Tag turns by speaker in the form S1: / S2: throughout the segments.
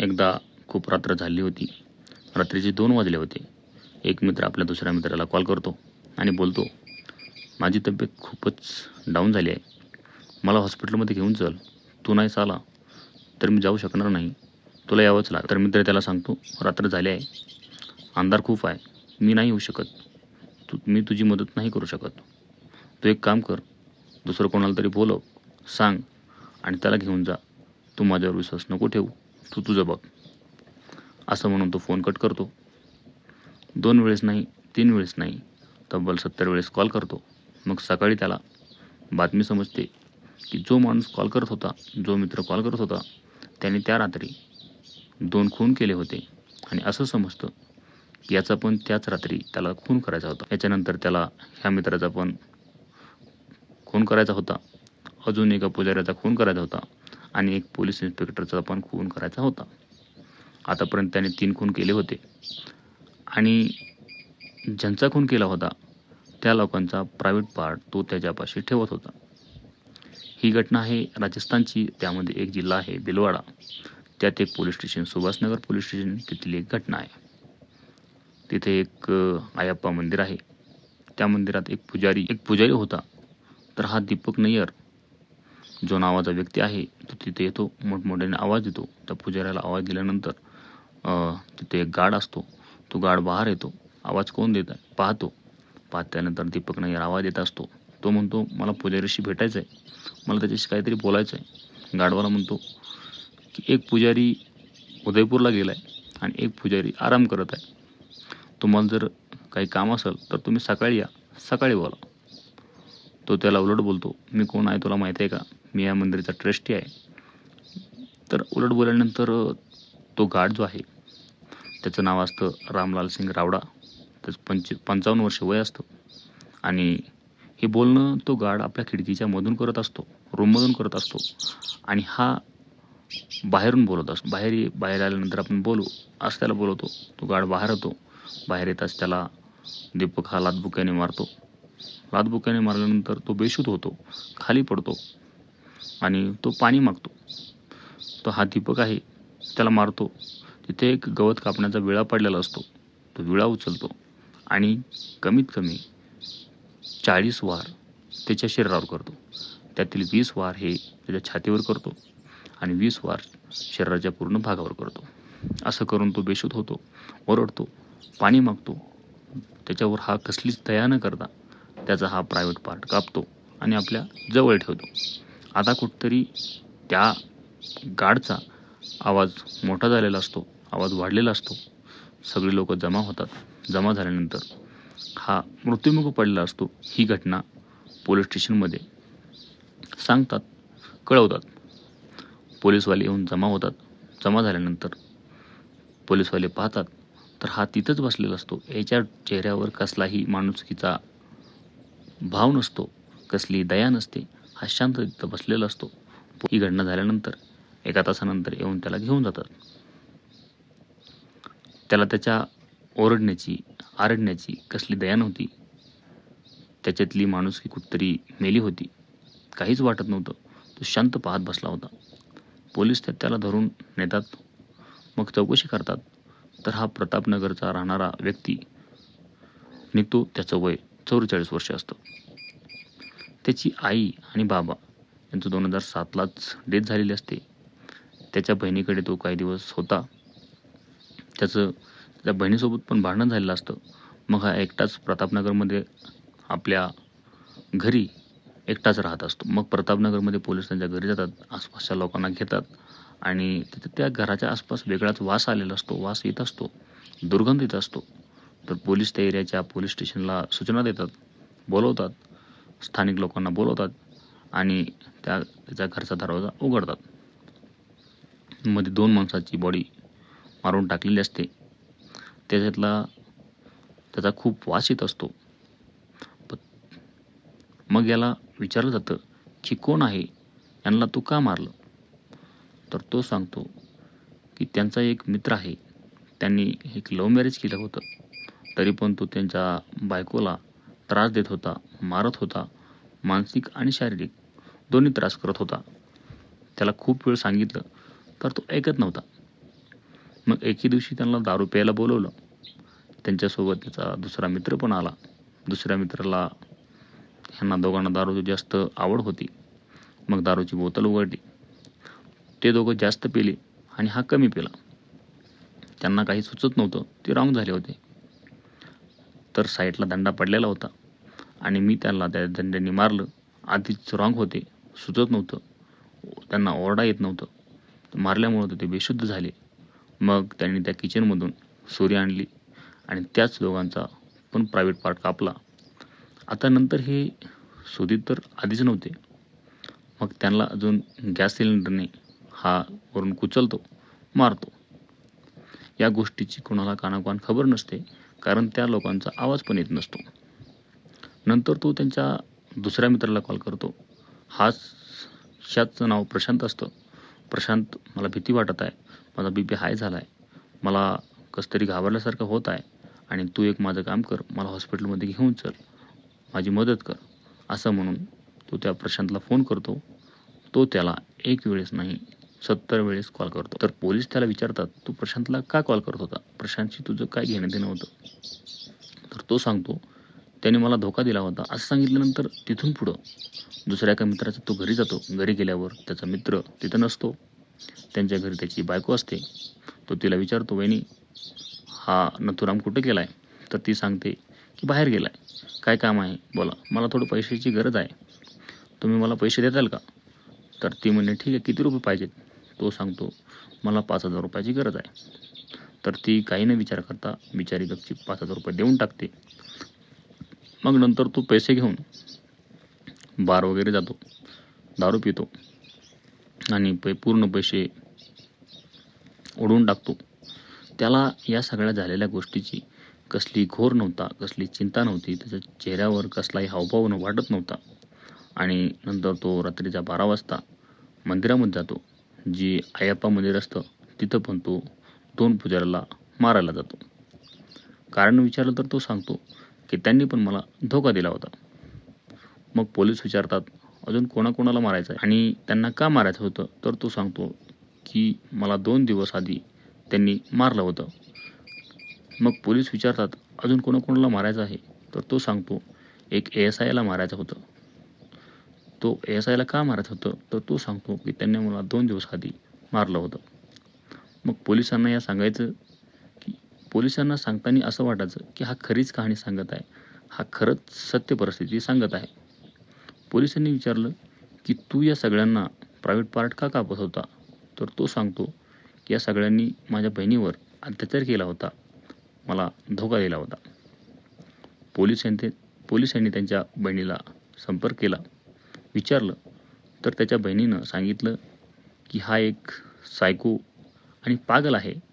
S1: एकदा खूप रात्र झाली होती. रात्रीचे दोन वाजले होते. एक मित्र आपल्या दुसऱ्या मित्राला कॉल करतो आणि बोलतो माझी तब्येत खूपच डाऊन झाली आहे. मला हॉस्पिटलमध्ये घेऊन चल. तू नाही आला तर मी जाऊ शकणार नाही. तुला यावंच लाग तर मित्र त्याला सांगतो रात्र झाली आहे. अंधार खूप आहे. मी नाही येऊ शकत. तू मी तुझी मदत नाही करू शकत. तू एक काम कर. दुसरं कोणाला तरी बोलव सांग आणि त्याला घेऊन जा. तू माझ्यावर विश्वास नको ठेवू. तू तुझं बघ. असं म्हणून तो फोन कट करतो. दोन वेळेस नाही तीन वेळेस नाही तब्बल सत्तर वेळेस कॉल करतो. मग सकाळी त्याला बातमी समजते की जो माणूस कॉल करत होता जो मित्र कॉल करत होता त्याने त्या रात्री दोन खून केले होते. आणि असं समजतं की याचा पण त्याच रात्री त्याला खून करायचा होता. याच्यानंतर त्याला ह्या मित्राचा पण खून करायचा होता. अजून एका पुजाऱ्याचा खून करायचा होता. आणि एक पोलीस इन्स्पेक्टरचा पण खून करायचा होता. आतापर्यंत त्याने तीन खून केले होते. आणि ज्यांचा खून केला होता त्या लोकांचा प्रायव्हेट पार्ट तो त्याच्यापाशी ठेवत होता. ही घटना आहे राजस्थानची त्यामध्ये एक जिल्हा आहे बिलवाडा. त्यात एक police station Subhashnagar police station तिथली एक घटना आहे. तिथे एक आयप्पा मंदिर आहे. त्या मंदिरात एक पुजारी एक पुजारी होता. तर हा दीपक नय्यर जो नावाचा व्यक्ती आहे तो तिथे येतो मोठमोठ्याने आवाज देतो. त्या पुजाऱ्याला आवाज दिल्यानंतर तिथे एक गाड असतो. तो गाड बाहेर येतो. आवाज कोण देत आहे? पाहतो. पाहत्यानंतर दीपक नायर आवाज येत असतो. तो म्हणतो मला पुजारीशी भेटायचं आहे मला त्याच्याशी काहीतरी बोलायचं आहे गाडवाला म्हणतो की एक पुजारी उदयपूरला गेला आहे आणि एक पुजारी आराम करत आहे. तुम्हाला जर काही काम असेल तर तुम्ही सकाळी या. सकाळी बोला. तो त्याला उलट बोलतो मी कोण आहे तुला माहीत आहे का? मी या मंदिराचा ट्रस्टी आहे. तर उलट बोलल्यानंतर तो गार्ड जो आहे त्याचं नाव असतं रामलाल सिंग रावडा. त्याचं पंच पंचावन्न वर्ष वय असतं. आणि हे बोलणं तो गार्ड आपल्या खिडकीच्या मधून करत असतो रूममधून करत असतो. आणि हा बाहेरून बोलत असतो. बाहेर बाहेर आल्यानंतर आपण बोलू असं त्याला बोलवतो. तो गार्ड बाहेर येतो. बाहेर येताच त्याला दीपक हा लादबुक्याने मारतो. लादबुक्याने मारल्यानंतर तो बेशुद्ध होतो. खाली पडतो. आणि तो पाणी मागतो. तो हा दीपक आहे त्याला मारतो. तिथे एक गवत कापण्याचा विळा पडलेला असतो. तो विळा उचलतो आणि कमीत कमी चाळीस वार त्याच्या शरीरावर करतो. त्यातील वीस वार हे त्याच्या छातीवर करतो आणि वीस वार शरीराच्या पूर्ण भागावर करतो. असं करून तो बेशुद्ध होतो ओरडतो पाणी मागतो. त्याच्यावर हा कसलीच दया न करता त्याचा हा प्रायव्हेट पार्ट कापतो आणि आपल्या जवळ ठेवतो. आता कुठतरी त्या गाडचा आवाज मोठा झालेला असतो आवाज वाढलेला असतो. सगळे लोक जमा होतात. जमा झाल्यानंतर हा मृत्युमुख पडलेला असतो. ही घटना पोलीस स्टेशनमध्ये सांगतात कळवतात. पोलीसवाले येऊन जमा होतात. जमा झाल्यानंतर पोलीसवाले पाहतात तर हा तिथंच बसलेला असतो. याच्या चेहऱ्यावर कसलाही माणुसकीचा भाव नसतो कसली दया नसते. हा शांत तिथं बसलेला असतो. ही घटना झाल्यानंतर एका तासानंतर येऊन त्याला घेऊन जातात. त्याला त्याच्या ओरडण्याची आरडण्याची कसली दया नव्हती. त्याच्यातली माणुसकी कुठतरी मेली होती. काहीच वाटत नव्हतं. तो शांत पाहत बसला होता. पोलीस त्याला धरून नेतात. मग चौकशी करतात. तर हा प्रतापनगरचा राहणारा व्यक्ती निघतो. त्याचं वय चौवेचाळीस वर्ष असतं. त्याची आई आणि बाबा यांचं दोन हजार सातलाच डेथ झालेली असते. त्याच्या बहिणीकडे तो काही दिवस होता. त्याचं त्या बहिणीसोबत पण भांडण झालेलं असतं. मग हा एकटाच प्रतापनगरमध्ये आपल्या घरी एकटाच राहत असतो. मग प्रतापनगरमध्ये पोलीस त्यांच्या घरी जातात आसपासच्या लोकांना घेतात आणि तिथे त्या घराच्या आसपास वेगळाच वास आलेला असतो. वास येत असतो दुर्गंध येत असतो. तर पोलीस त्या एरियाच्या पोलीस स्टेशनला सूचना देतात बोलवतात. स्थानिक लोकांना बोलवतात आणि त्या त्याच्या घरचा दरवाजा उघडतात. मध्ये दोन माणसाची बॉडी मारून टाकलेली असते. त्याच्यातला त्याचा खूप वास येत असतो. मग याला विचारलं जातं की कोण आहे? यांना तू का मारलं? तर तो सांगतो की त्यांचा एक मित्र आहे. त्यांनी एक लव्ह मॅरेज केलं होतं. तरी पण तो त्यांच्या बायकोला त्रास देत होता मारत होता मानसिक आणि शारीरिक दोन्ही त्रास करत होता. त्याला खूप वेळ सांगितलं तर तो ऐकत नव्हता. मग एके दिवशी त्यांना दारू प्यायला बोलवलं. त्यांच्यासोबत त्याचा दुसरा मित्र पण आला. दुसऱ्या मित्राला ह्यांना दोघांना दारूची जास्त आवड होती. मग दारूची बोतल उघडली. ते दोघं जास्त पेले आणि हा कमी पेला. त्यांना काही सुचत नव्हतं ते रॉंग झाले होते. तर साईडला दंडा पडलेला होता. आणि मी त्यांना त्या दंड्यांनी मारलं. आधीच रॉंग होते सुचत नव्हतं. त्यांना ओरडा येत नव्हतं. मारल्यामुळं तर ते बेशुद्ध झाले. मग त्यांनी त्या किचनमधून सुरी आणली आणि त्याच दोघांचा पण प्रायव्हेट पार्ट कापला. आता नंतर हे सुदीत तर आधीच नव्हते. मग त्यांना अजून गॅस सिलेंडरने हा वरून कुचलतो मारतो. या गोष्टीची कोणाला कानाकान खबर नसते कारण त्या लोकांचा आवाज पण येत नसतो. नंतर तो त्यांच्या दुसऱ्या मित्राला कॉल करतो. हाच ह्याचं नाव प्रशांत असतं. प्रशांत मला भीती वाटत आहे. माझा बी पी हाय झाला आहे मला कसं तरी घाबरल्यासारखं होत आहे. आणि तू एक माझं काम कर. मला हॉस्पिटलमध्ये घेऊन चल. माझी मदत कर. असं म्हणून तो त्या प्रशांतला फोन करतो. तो त्याला एक वेळेस नाही सत्तर वेळेस कॉल करतो. तर पोलीस त्याला विचारतात तू प्रशांतला का कॉल करत होता? प्रशांतशी तुझं काय घेणं देणं होतं? तर तो सांगतो त्याने मला धोका दिला होता. असं सांगितल्यानंतर तिथून पुढं दुसऱ्या एका मित्राचा तो घरी जातो. घरी गेल्यावर त्याचा मित्र तिथं नसतो. त्यांच्या घरी त्याची बायको असते. तो तिला विचारतो वहिनी हा नथुराम कुठे गेला आहे तर ती सांगते की बाहेर गेला आहे काय काम आहे? बोला मला थोडं पैशाची गरज आहे. तुम्ही मला पैसे देताल का? तर ती म्हणे ठीक आहे किती रुपये पाहिजेत? तो सांगतो मला पाच हजार रुपयाची गरज आहे. तर ती काही न विचार करता बिचारी गपची पाच हजार रुपये देऊन टाकते. मग नंतर तो पैसे घेऊन बार वगैरे जातो दारू पितो आणि पै पूर्ण पैसे ओढून टाकतो. त्याला या सगळ्या झालेल्या गोष्टीची कसली घोर नव्हता कसली चिंता नव्हती त्याच्या चेहऱ्यावर कसलाही हावभाव न वाटत नव्हता. आणि नंतर तो रात्रीचा बारा वाजता मंदिरामध्ये जातो जी अय्यप्पा मंदिर असतं तिथं पण तो दोन पुजाऱ्याला मारायला जातो. कारण विचारलं तर तो सांगतो की त्यांनी पण मला धोका दिला होता. मग पोलीस विचारतात अजून कोणाकोणाला मारायचं आहे आणि त्यांना का मारायचं होतं? तर तो सांगतो की मला दोन दिवस आधी त्यांनी मारलं होतं. मग पोलीस विचारतात अजून कोणाकोणाला मारायचं आहे? तर तो सांगतो एक एस आयला मारायचं होतं. तो एस आयला का मारायचं होतं? तर तो सांगतो की त्यांनी मला दोन दिवस आधी मारलं होतं. मग पोलिसांना या सांगायचं पोलिसांना सांगताना असं वाटायचं की हा खरीच कहाणी सांगत आहे. हा खरंच सत्य परिस्थिती सांगत आहे. पोलिसांनी विचारलं की तू या सगळ्यांना प्रायव्हेट पार्ट का कापत होता? तर तो सांगतो की या सगळ्यांनी माझ्या बहिणीवर अत्याचार केला होता. मला धोका दिला होता. पोलिसांनी पोलिसांनी त्यांच्या बहिणीला संपर्क केला. विचारलं तर त्याच्या बहिणीनं सांगितलं की हा एक सायको आणि पागल आहे.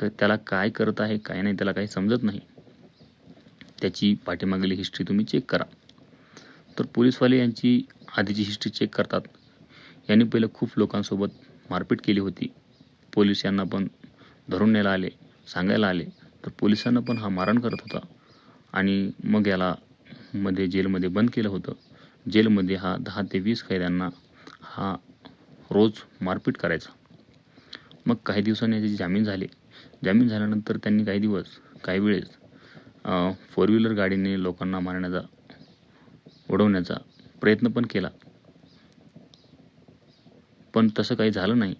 S1: क त्याला काय करत आहे काय नाही त्याला काही समजत नाही. त्याची पाठीमागली हिस्ट्री तुम्ही चेक करा. तर पोलीसवाले यांची आधीची हिस्ट्री चेक करतात. यांनी पहिलं खूप लोकांसोबत मारपीट केली होती. पोलीस यांना पण धरून न्यायला आले सांगायला आले. तर पोलिसांना पण हा मारण करत होता. आणि मग याला मध्ये जेलमध्ये बंद केलं होतं. जेलमध्ये हा दहा ते वीस कैद्यांना हा रोज मारपीट करायचा. मग काही दिवसांनी याचे जामीन झाले. जामीन झाल्यानंतर त्यांनी काही दिवस काही वेळेस फोर व्हीलर गाडीने लोकांना मारण्याचा उडवण्याचा प्रयत्न पण केला. पण तसं काही झालं नाही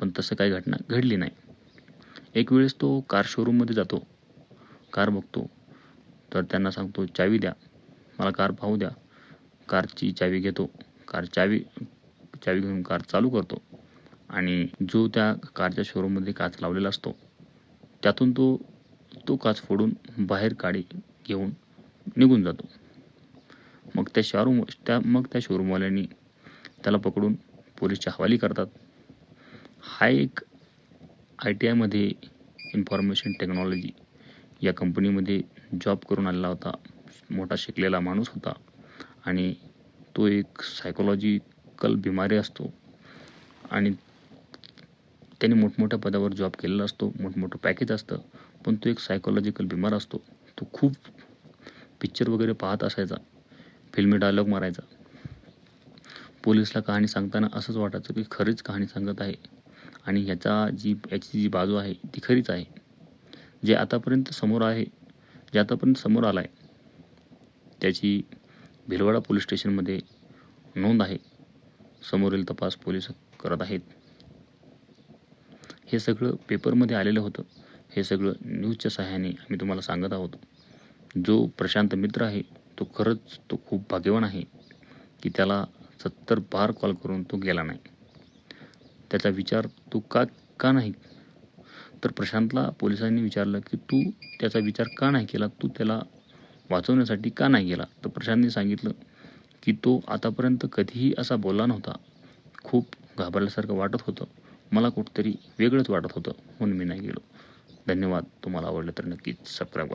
S1: पण तसं काही घटना घडली नाही. एक वेळेस तो कार शोरूममध्ये जातो कार बघतो. तर त्यांना सांगतो चावी द्या मला कार पाहू द्या. कारची चावी घेतो कार चावी चावी घेऊन कार चालू करतो. आणि जो त्या कारच्या शोरूममध्ये काच लावलेला असतो त्यातून तो तो काच फोडून बाहेर काढी घेऊन निघून जातो. मग त्या शोरूम त्या मग त्या शोरूमवाल्यांनी त्याला पकडून पोलीसच्या हवाली करतात. हा एक आय टी आयमध्ये इन्फॉर्मेशन टेक्नॉलॉजी या कंपनीमध्ये जॉब करून आलेला होता. मोठा शिकलेला माणूस होता. आणि तो एक सायकोलॉजिकल बिमारी असतो. आणि त्याने मोठमोठ्या पदावर जॉब केलेला असतो मोठमोठं पॅकेज असतं पण तो एक सायकोलॉजिकल बिमार असतो. तो खूप पिक्चर वगैरे पाहत असायचा फिल्मी डायलॉग मारायचा. पोलिसला कहाणी सांगताना असंच वाटायचं की खरीच कहाणी सांगत आहे. आणि ह्याचा जी याची जी बाजू आहे ती खरीच आहे. जे आतापर्यंत समोर आहे जे आतापर्यंत समोर आलं आहे त्याची भिलवाडा पोलीस स्टेशनमध्ये नोंद आहे. समोरील तपास पोलीस करत आहेत. हे सगळं पेपरमध्ये आलेलं होतं. हे सगळं न्यूजच्या सहाय्याने आम्ही तुम्हाला सांगत आहोत. जो प्रशांत मित्र आहे तो खरंच तो खूप भाग्यवान आहे की त्याला सत्तर बार कॉल करून तो गेला नाही. त्याचा विचार तो का का नाही? तर प्रशांतला पोलिसांनी विचारलं की तू त्याचा विचार का नाही केला? तू त्याला वाचवण्यासाठी का नाही गेला? तर प्रशांतने सांगितलं की तो आतापर्यंत कधीही असा बोलला नव्हता. खूप घाबरल्यासारखं वाटत होतं. मला कुठंतरी वेगळंच वाटत होतं म्हणून मी नाही गेलो. धन्यवाद. तुम्हाला आवडलं तर नक्कीच सबस्क्राईब करा.